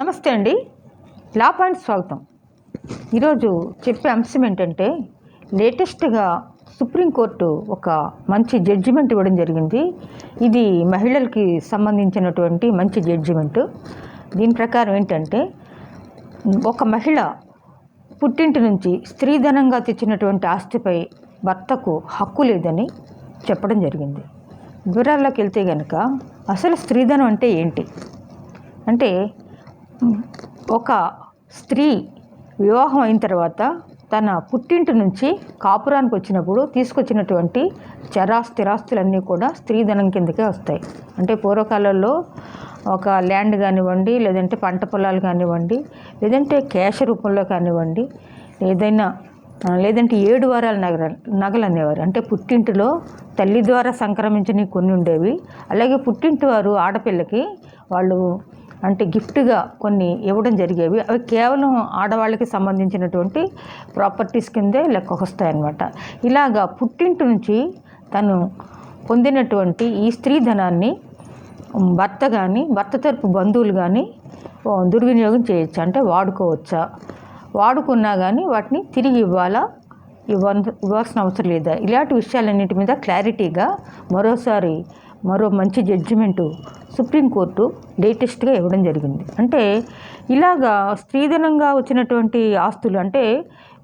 నమస్తే అండి. Law point స్వాగతం. ఈరోజు చెప్పే అంశం ఏంటంటే లేటెస్ట్గా సుప్రీంకోర్టు ఒక మంచి జడ్జిమెంట్ ఇవ్వడం జరిగింది. ఇది మహిళలకి సంబంధించినటువంటి మంచి జడ్జిమెంట్. దీని ప్రకారం ఏంటంటే ఒక మహిళ పుట్టింటి నుంచి స్త్రీధనంగా తెచ్చినటువంటి ఆస్తిపై భర్తకు హక్కు లేదని చెప్పడం జరిగింది. వివరాల్లోకి వెళ్తే కనుక అసలు స్త్రీధనం అంటే ఏంటి? అంటే ఒక స్త్రీ వివాహం అయిన తర్వాత తన పుట్టింటి నుంచి కాపురానికి వచ్చినప్పుడు తీసుకొచ్చినటువంటి చరా స్థిరాస్తులన్నీ కూడా స్త్రీధనం కిందకే వస్తాయి. అంటే పూర్వకాలంలో ఒక ల్యాండ్ కానివ్వండి లేదంటే పంట పొలాలు కానివ్వండి లేదంటే క్యాష్ రూపంలో కానివ్వండి ఏదైనా లేదంటే ఏడు వారాల నగర నగలు అనేవారు. అంటే పుట్టింటిలో తల్లి ద్వారా సంక్రమించని కొన్ని ఉండేవి. అలాగే పుట్టింటి వారు ఆడపిల్లకి వాళ్ళు అంటే గిఫ్ట్గా కొన్ని ఇవ్వడం జరిగేవి. అవి కేవలం ఆడవాళ్ళకి సంబంధించినటువంటి ప్రాపర్టీస్ కిందే లెక్కకు వస్తాయన్నమాట. ఇలాగా పుట్టింటి నుంచి తను పొందినటువంటి ఈ స్త్రీ ధనాన్ని భర్త కానీ భర్త తరపు బంధువులు కానీ దుర్వినియోగం చేయొచ్చు? అంటే వాడుకోవచ్చా? వాడుకున్నా కానీ వాటిని తిరిగి ఇవ్వాలా? ఇవ్వ ఇవ్వాల్సిన అవసరం లేదా? ఇలాంటి విషయాలన్నిటి మీద క్లారిటీగా మరోసారి మరో మంచి జడ్జిమెంటు సుప్రీంకోర్టు లేటెస్ట్గా ఇవ్వడం జరిగింది. అంటే ఇలాగా స్త్రీధనంగా వచ్చినటువంటి ఆస్తులు అంటే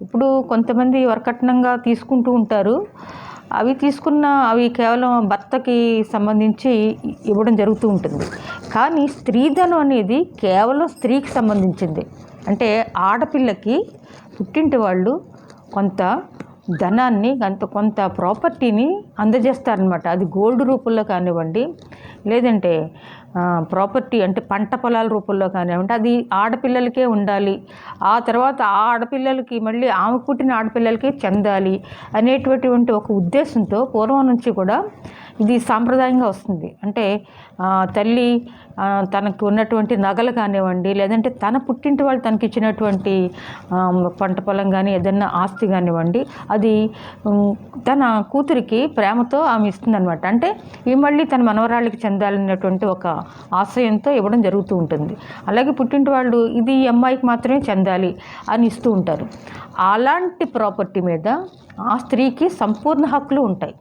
ఇప్పుడు కొంతమంది వరకట్నంగా తీసుకుంటూ ఉంటారు. అవి తీసుకున్న అవి కేవలం భర్తకి సంబంధించి ఇవ్వడం జరుగుతూ ఉంటుంది. కానీ స్త్రీధనం అనేది కేవలం స్త్రీకి సంబంధించింది. అంటే ఆడపిల్లకి పుట్టింటి వాళ్ళు కొంత ధనాన్ని అంత కొంత ప్రాపర్టీని అందజేస్తారనమాట అది గోల్డ్ రూపంలో కానివ్వండి లేదంటే ప్రాపర్టీ అంటే పంట పొలాల రూపంలో కానివ్వండి అది ఆడపిల్లలకే ఉండాలి. ఆ తర్వాత ఆ ఆడపిల్లలకి మళ్ళీ ఆమె పుట్టిన ఆడపిల్లలకే చెందాలి అనేటటువంటి ఒక ఉద్దేశంతో పూర్వం నుంచి కూడా ఇది సాంప్రదాయంగా వస్తుంది. అంటే తల్లి తనకు ఉన్నటువంటి నగలు కానివ్వండి లేదంటే తన పుట్టింటి వాళ్ళు తనకి ఇచ్చినటువంటి పంట పొలం కానీ ఏదన్నా ఆస్తి కానివ్వండి అది తన కూతురికి ప్రేమతో ఆమె ఇస్తుందనమాట అంటే ఈ మళ్ళీ తన మనవరాళ్ళకి చెందాలనేటువంటి ఒక ఆశయంతో ఇవ్వడం జరుగుతూ ఉంటుంది. అలాగే పుట్టింటి వాళ్ళు ఇది ఈ అమ్మాయికి మాత్రమే చెందాలి అని ఇస్తూ ఉంటారు. అలాంటి ప్రాపర్టీ మీద ఆ స్త్రీకి సంపూర్ణ హక్కులు ఉంటాయి.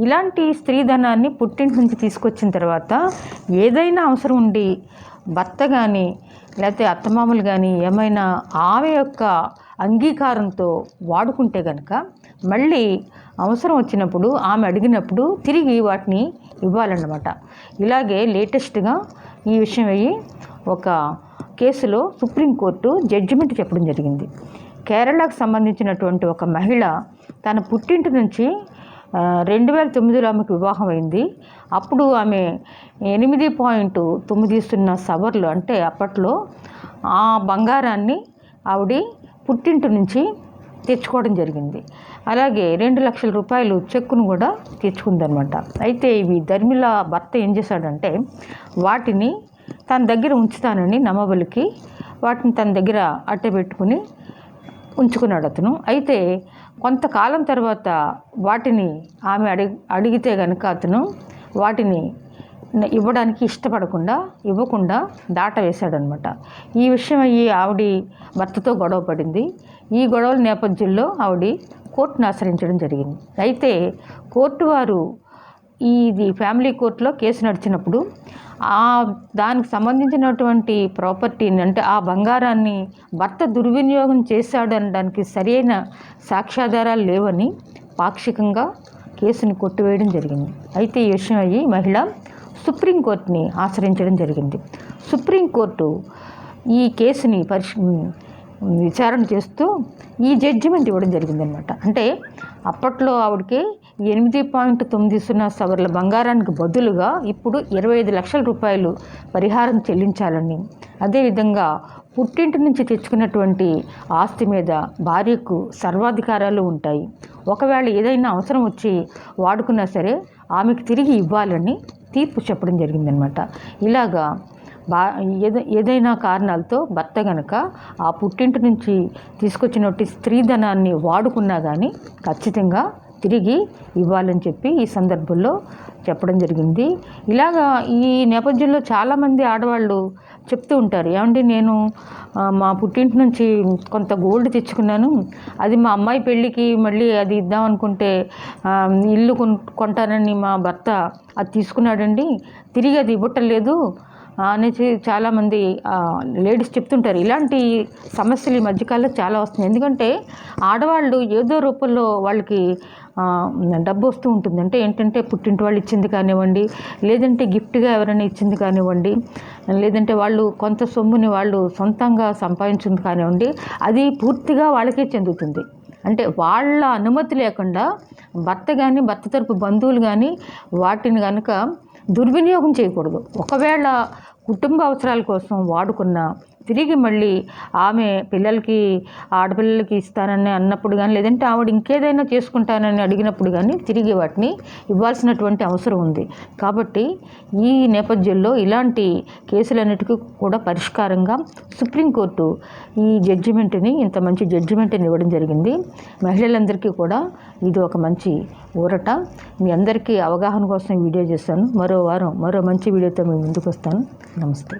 ఇలాంటి స్త్రీధనాన్ని పుట్టింటి నుంచి తీసుకొచ్చిన తర్వాత ఏదైనా అవసరం ఉండి భర్త కానీ లేకపోతే అత్తమామలు కానీ ఏమైనా ఆమె యొక్క అంగీకారంతో వాడుకుంటే కనుక మళ్ళీ అవసరం వచ్చినప్పుడు ఆమె అడిగినప్పుడు తిరిగి వాటిని ఇవ్వాలన్నమాట. ఇలాగే లేటెస్ట్గా ఈ విషయం అయ్యి ఒక కేసులో సుప్రీంకోర్టు జడ్జిమెంట్ చెప్పడం జరిగింది. కేరళకు సంబంధించినటువంటి ఒక మహిళ తన పుట్టింటి నుంచి రెండు వేల తొమ్మిదిలో ఆమెకు వివాహం అయింది. అప్పుడు ఆమె ఎనిమిది పాయింట్ తొమ్మిది సున్నా సవర్లు అంటే అప్పట్లో ఆ బంగారాన్ని ఆవిడ పుట్టింటి నుంచి తెచ్చుకోవడం జరిగింది. అలాగే రెండు లక్షల రూపాయలు చెక్కును కూడా తెచ్చుకుందనమాట అయితే ఇవి ధర్మిల భర్త ఏం చేశాడంటే వాటిని తన దగ్గర ఉంచుతానని నమ్మబలికి వాటిని తన దగ్గర అట్టబెట్టుకుని ఉంచుకున్నాడు అతను. అయితే కొంతకాలం తర్వాత వాటిని ఆమె అడిగి అడిగితే కనుక అతను వాటిని ఇవ్వడానికి ఇష్టపడకుండా ఇవ్వకుండా దాట వేశాడనమాట ఈ విషయం అయ్యి ఆవిడ భర్తతో గొడవ పడింది. ఈ గొడవల నేపథ్యంలో ఆవిడ కోర్టును ఆశ్రయించడం జరిగింది. అయితే కోర్టు వారు ఇది ఫ్యామిలీ కోర్టులో కేసు నడిచినప్పుడు ఆ దానికి సంబంధించినటువంటి ప్రాపర్టీని అంటే ఆ బంగారాన్ని భర్త దుర్వినియోగం చేశాడనడానికి సరైన సాక్ష్యాధారాలు లేవని పాక్షికంగా కేసుని కొట్టివేయడం జరిగింది. అయితే ఈ విషయం అయ్యి మహిళ సుప్రీంకోర్టుని ఆశ్రయించడం జరిగింది. సుప్రీంకోర్టు ఈ కేసుని పరిష్ విచారణ చేస్తూ ఈ జడ్జిమెంట్ ఇవ్వడం జరిగిందనమాట. అంటే అప్పట్లో ఆవిడకి ఎనిమిది పాయింట్ తొమ్మిది సున్నా సవర్ల బంగారానికి బదులుగా ఇప్పుడు ఇరవై ఐదు లక్షల రూపాయలు పరిహారం చెల్లించాలని. అదేవిధంగా పుట్టింటి నుంచి తెచ్చుకున్నటువంటి ఆస్తి మీద భార్యకు సర్వాధికారాలు ఉంటాయి. ఒకవేళ ఏదైనా అవసరం వచ్చి వాడుకున్నా సరే ఆమెకు తిరిగి ఇవ్వాలని తీర్పు చెప్పడం జరిగిందనమాట ఇలాగా బా ఏద ఏదైనా కారణాలతో భర్త గనక ఆ పుట్టింటి నుంచి తీసుకొచ్చినట్టు స్త్రీధనాన్ని వాడుకున్నా కానీ ఖచ్చితంగా తిరిగి ఇవ్వాలని చెప్పి ఈ సందర్భంలో చెప్పడం జరిగింది. ఇలాగా ఈ నేపథ్యంలో చాలామంది ఆడవాళ్ళు చెప్తూ ఉంటారు ఏమండి నేను మా పుట్టింటి నుంచి కొంత గోల్డ్ తెచ్చుకున్నాను అది మా అమ్మాయి పెళ్ళికి మళ్ళీ అది ఇద్దాం అనుకుంటే ఇల్లు కొన్ కొంటానని మా భర్త అది తీసుకున్నాడండి తిరిగి అది ఇవ్వటలేదు అనేసి చాలామంది లేడీస్ చెప్తుంటారు. ఇలాంటి సమస్యలు ఈ మధ్యకాలంలో చాలా వస్తున్నాయి. ఎందుకంటే ఆడవాళ్ళు ఏదో రూపంలో వాళ్ళకి డబ్బు వస్తూ ఉంటుంది. అంటే ఏంటంటే పుట్టింటి వాళ్ళు ఇచ్చింది కానివ్వండి లేదంటే గిఫ్ట్గా ఎవరైనా ఇచ్చింది కానివ్వండి లేదంటే వాళ్ళు కొంత సొమ్ముని వాళ్ళు సొంతంగా సంపాదించింది కానివ్వండి అది పూర్తిగా వాళ్ళకే చెందుతుంది. అంటే వాళ్ళ అనుమతి లేకుండా భర్త కానీ భర్త తరపు బంధువులు కానీ వాటిని కనుక దుర్వినియోగం చేయకూడదు. ఒకవేళ కుటుంబ అవసరాల కోసం వాడుకున్న తిరిగి మళ్ళీ ఆమె పిల్లలకి ఆడపిల్లలకి ఇస్తానని అన్నప్పుడు కానీ లేదంటే ఆవిడ ఇంకేదైనా చేసుకుంటానని అడిగినప్పుడు కానీ తిరిగి వాటిని ఇవ్వాల్సినటువంటి అవసరం ఉంది. కాబట్టి ఈ నేపథ్యంలో ఇలాంటి కేసులన్నిటికీ కూడా పరిష్కారంగా సుప్రీంకోర్టు ఈ జడ్జిమెంట్ని ఇంత మంచి జడ్జిమెంట్ని ఇవ్వడం జరిగింది. మహిళలందరికీ కూడా ఇది ఒక మంచి ఊరట. మీ అందరికీ అవగాహన కోసం వీడియో చేశాను. మరో వారం మరో మంచి వీడియోతో మేము ముందుకు వస్తాను. నమస్తే